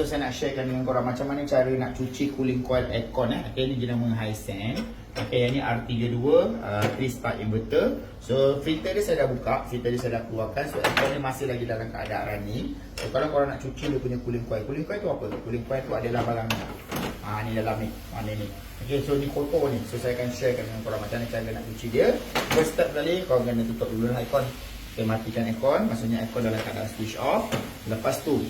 Saya nak sharekan dengan korang macam mana cara nak cuci cooling coil aircon eh. Okay, ni dia nama Hisense. Okay, yang ni R32 uh, 3 star inverter. So, filter dia saya dah buka, filter dia saya dah keluarkan. So, aircon ni masih lagi dalam keadaan running. So, kalau korang nak cuci dia punya cooling coil. Cooling coil tu apa? Cooling coil tu adalah balang ni. Ha, ni dalam ni. Mana ni. Okay, so ni kotor ni. So, saya akan sharekan dengan korang macam mana cara nak cuci dia. First step kali, korang kena tutup dulu aircon. Okay, matikan aircon. Maksudnya aircon dalam keadaan switch off. Lepas tu,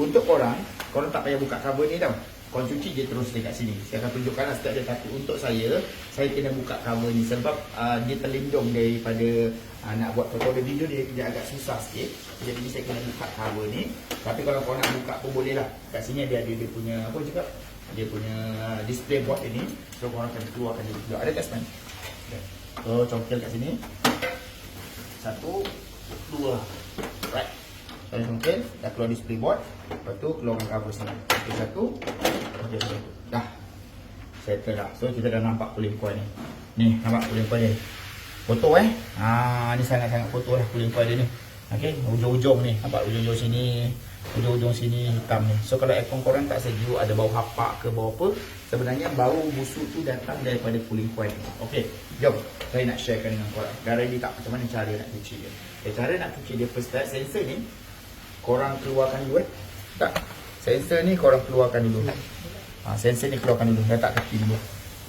untuk korang, korang tak payah buka cover ni tau. Korang cuci je terus dekat sini. Saya akan tunjukkan lah step dia. Tapi untuk saya, saya kena buka cover ni. Sebab uh, dia terlindung daripada uh, nak buat foto dia video dia, dia agak susah sikit. Jadi saya kena buka cover ni. Tapi kalau korang nak buka pun boleh lah. Kat sini dia ada dia punya, apa cakap? Dia punya display board ini. So korang akan keluarkan dia juga. Ada kat sepan? So congkel kat sini. Satu, dua. Right. Saya congkel, dah keluar display board. Lepas tu keluarkan cover sini. Okey satu. Okey satu. Dah. Settle dah. So kita dah nampak cooling coil ni. Ni nampak cooling coil dia. Foto eh. Ha ni sangat-sangat foto lah cooling coil dia ni. Okey, ujung-ujung ni. Nampak ujung-ujung sini. Ujung-ujung sini hitam ni. So kalau aircon korang tak sejuk, ada bau hapak ke bau apa, sebenarnya bau busuk tu datang daripada cooling coil ni. Okey, jom. Saya nak sharekan dengan korang. Dah ready tak macam mana cara nak cuci dia? Okay, cara nak cuci dia first step, sensor ni korang keluarkan dulu eh. Tak. Sensor ni korang keluarkan dulu. Ha, sensor ni keluarkan dulu. Letak tepi dulu.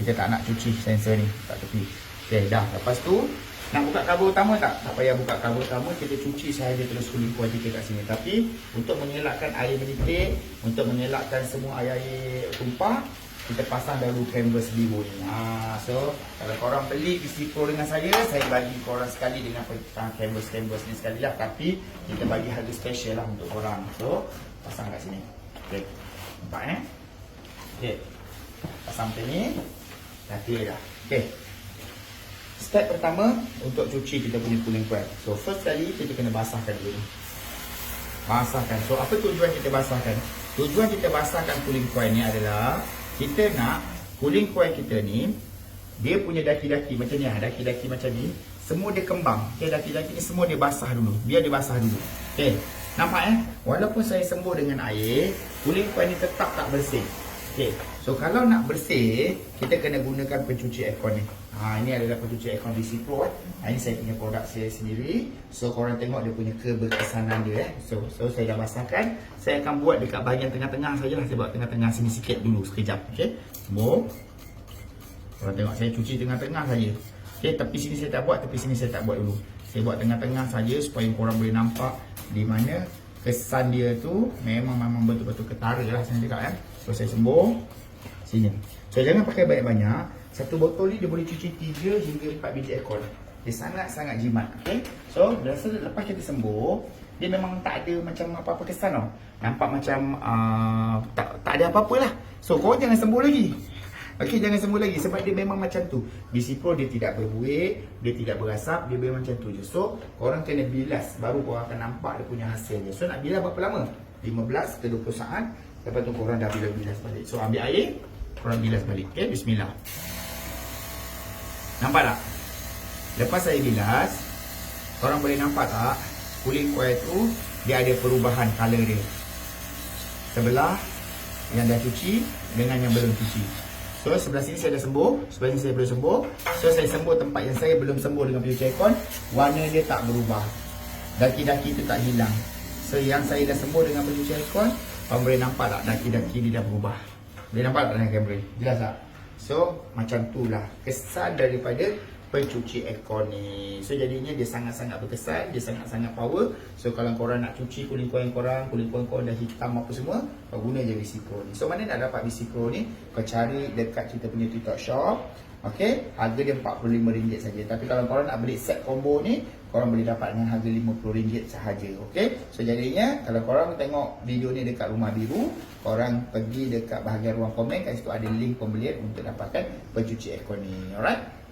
Kita tak nak cuci sensor ni. Tak tepi. Okay, dah. Lepas tu, nak buka kabel utama tak? Tak payah buka kabel utama. Kita cuci sahaja terus kulit kuat kita kat sini. Tapi, untuk mengelakkan air menitik, untuk mengelakkan semua air-air tumpah, kita pasang dahulu canvas biru ni. Ha, so, kalau korang beli PC Pro dengan saya, saya bagi korang sekali dengan canvas-canvas ni sekali lah. Tapi, kita bagi harga special lah untuk korang. So, pasang kat sini. Okay. Nampak eh? Okay. Pasang macam ni. Dah clear dah. Okay. Step pertama, untuk cuci kita punya cooling coil. So, first kali, kita kena basahkan dulu. Basahkan. So, apa tujuan kita basahkan? Tujuan kita basahkan cooling coil ni adalah kita nak cooling coil kita ni dia punya daki-daki macam ni ah, daki-daki macam ni semua dia kembang. Okey, daki-daki ni semua dia basah dulu. Biar dia basah dulu. Okey. Nampak eh? Walaupun saya sembuh dengan air, cooling coil ni tetap tak bersih. Okey. So kalau nak bersih, kita kena gunakan pencuci aircon ni. Ha, ini adalah pencuci aircon DC Pro. Ha, ini saya punya produk saya sendiri. So korang tengok dia punya keberkesanan dia eh. So so saya dah basahkan. Saya akan buat dekat bahagian tengah-tengah sajalah. Saya buat tengah-tengah sini sikit dulu sekejap. Okey. Sembuh. Korang tengok saya cuci tengah-tengah saja. Okey, tepi sini saya tak buat, tepi sini saya tak buat dulu. Saya buat tengah-tengah saja supaya korang boleh nampak di mana kesan dia tu memang memang betul-betul ketara lah saya cakap kan. So saya sembuh sini. So jangan pakai banyak-banyak. Satu botol ni dia boleh cuci 3 hingga 4 biji aircon. Dia sangat-sangat jimat. Okay. So rasa lepas kita sembuh, dia memang tak ada macam apa-apa kesan tau. Nampak macam uh, tak, tak ada apa-apa lah. So korang jangan sembuh lagi. Okey jangan sembuh lagi sebab dia memang macam tu. BC dia tidak berbuih, dia tidak berasap, dia memang macam tu je. So korang kena bilas baru korang akan nampak dia punya hasilnya. So nak bilas berapa lama? 15 ke 20 saat. Lepas tu korang dah bilas-bilas balik. So ambil air, korang bilas balik. Okey bismillah. Nampak tak? Lepas saya bilas, korang boleh nampak tak? Cooling coil tu dia ada perubahan color dia. Sebelah yang dah cuci dengan yang belum cuci. So sebelah sini saya dah sembuh, sebelah sini saya belum sembuh. So saya sembuh tempat yang saya belum sembuh dengan pencuci aircon, warna dia tak berubah. Daki-daki tu tak hilang. So yang saya dah sembuh dengan pencuci aircon, korang boleh nampak tak daki-daki dia dah berubah. Boleh nampak tak dengan kamera? Jelas tak? So macam tu lah kesan daripada pencuci aircon ni. So jadinya dia sangat-sangat berkesan, dia sangat-sangat power. So kalau korang nak cuci kulit korang korang, kulit korang korang dah hitam apa semua, kau guna je VC Pro ni. So mana nak dapat VC Pro ni? Kau cari dekat kita punya TikTok shop. Okay, harga dia RM45 saja. Tapi kalau korang nak beli set combo ni, korang boleh dapat dengan harga RM50 sahaja. Okay, so jadinya kalau korang tengok video ni dekat rumah biru, korang pergi dekat bahagian ruang komen, kat situ ada link pembelian untuk dapatkan pencuci aircon ni. Alright?